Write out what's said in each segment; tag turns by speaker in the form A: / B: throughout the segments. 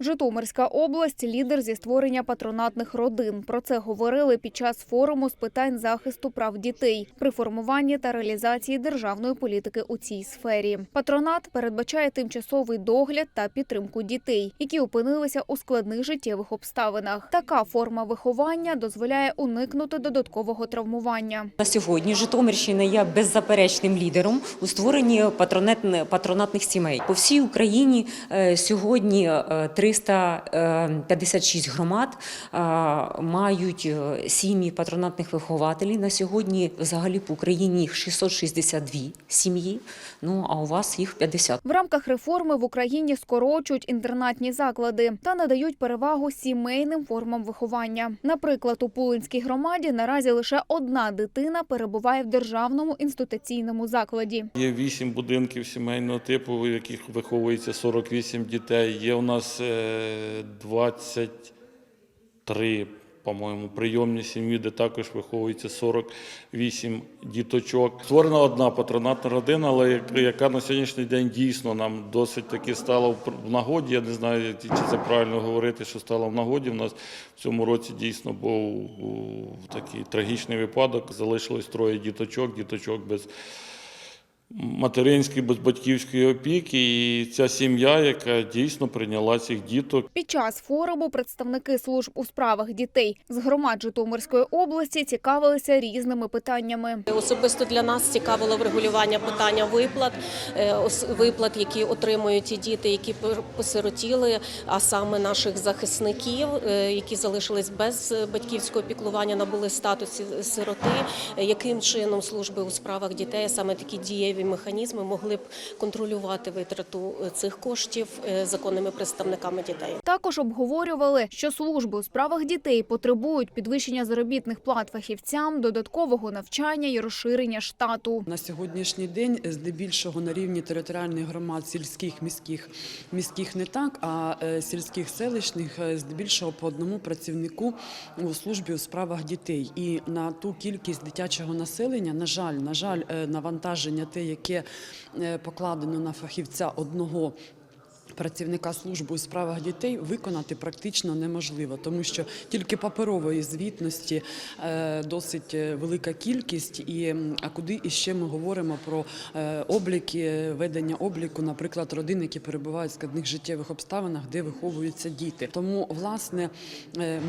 A: Житомирська область лідер зі створення патронатних родин. Про це говорили під час форуму з питань захисту прав дітей при формуванні та реалізації державної політики у цій сфері. Патронат передбачає тимчасовий догляд та підтримку дітей, які опинилися у складних життєвих обставинах. Така форма виховання дозволяє уникнути додаткового травмування.
B: На сьогодні Житомирщина є беззаперечним лідером у створенні патронатних сімей. По всій Україні е, сьогодні е, 356 громад е, мають е, сім'ї патронатних вихователів. На сьогодні взагалі по Україні їх 662 сім'ї. Ну а у вас їх 50.
A: В рамках реформи в Україні скорочують інтернатні заклади та надають перевагу сімейним формам виховання. Наприклад, у Пулинській громаді наразі лише одна дитина перебуває в державному інституційному закладі.
C: Є вісім будинків сімейного типу, в яких виховується 48 дітей. Є у нас е, 23, по-моєму, прийомні сім'ї, де також виховується 48 діточок. Створена одна патронатна родина, але яка на сьогоднішній день дійсно нам досить таки стала в нагоді. Я не знаю, чи це правильно говорити, що стала в нагоді. У нас в цьому році дійсно був такий трагічний випадок. Залишилось троє діточок, діточок без материнської, без батьківської опіки. І ця сім'я, яка дійсно прийняла цих діток.
A: Під час форуму представники служб у справах дітей з громад Житомирської області цікавилися різними питаннями.
D: Особисто для нас цікавило врегулювання питання виплат, е, виплат, які отримують ті діти, які посиротіли, а саме наших захисників, е, які залишились без батьківського піклування, набули статус сироти. Яким чином служби у справах дітей, саме такі дієві механізми, могли б контролювати витрату е, цих коштів е, законними представниками дітей.
A: Також обговорювали, що служби у справах дітей потребують підвищення заробітних плат фахівцям, додаткового навчання і розширення штату.
E: На сьогоднішній день здебільшого на рівні територіальних громад сільських, міських, міських не так, а е, сільських селищних е, здебільшого по одному працівнику у службі у справах дітей. І на ту кількість дитячого населення, на жаль, на жаль, е, навантаження те, яке е, покладено на фахівця одного. Працівника служби у справах дітей виконати практично неможливо, тому що тільки паперової звітності е, досить е, велика кількість. І а куди іще ми говоримо про е, обліки, ведення обліку, наприклад, родин, які перебувають в складних життєвих обставинах, де виховуються діти. Тому, власне,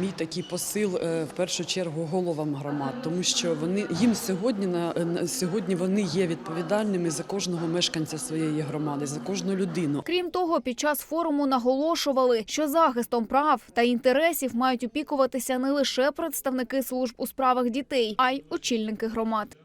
E: мій такий посил в першу чергу головам громад, тому що вони їм сьогодні на сьогодні вони є відповідальними за кожного мешканця своєї громади, за кожну людину.
A: Крім того, час форуму наголошували, що захистом прав та інтересів мають опікуватися не лише представники служб у справах дітей, а й очільники громад.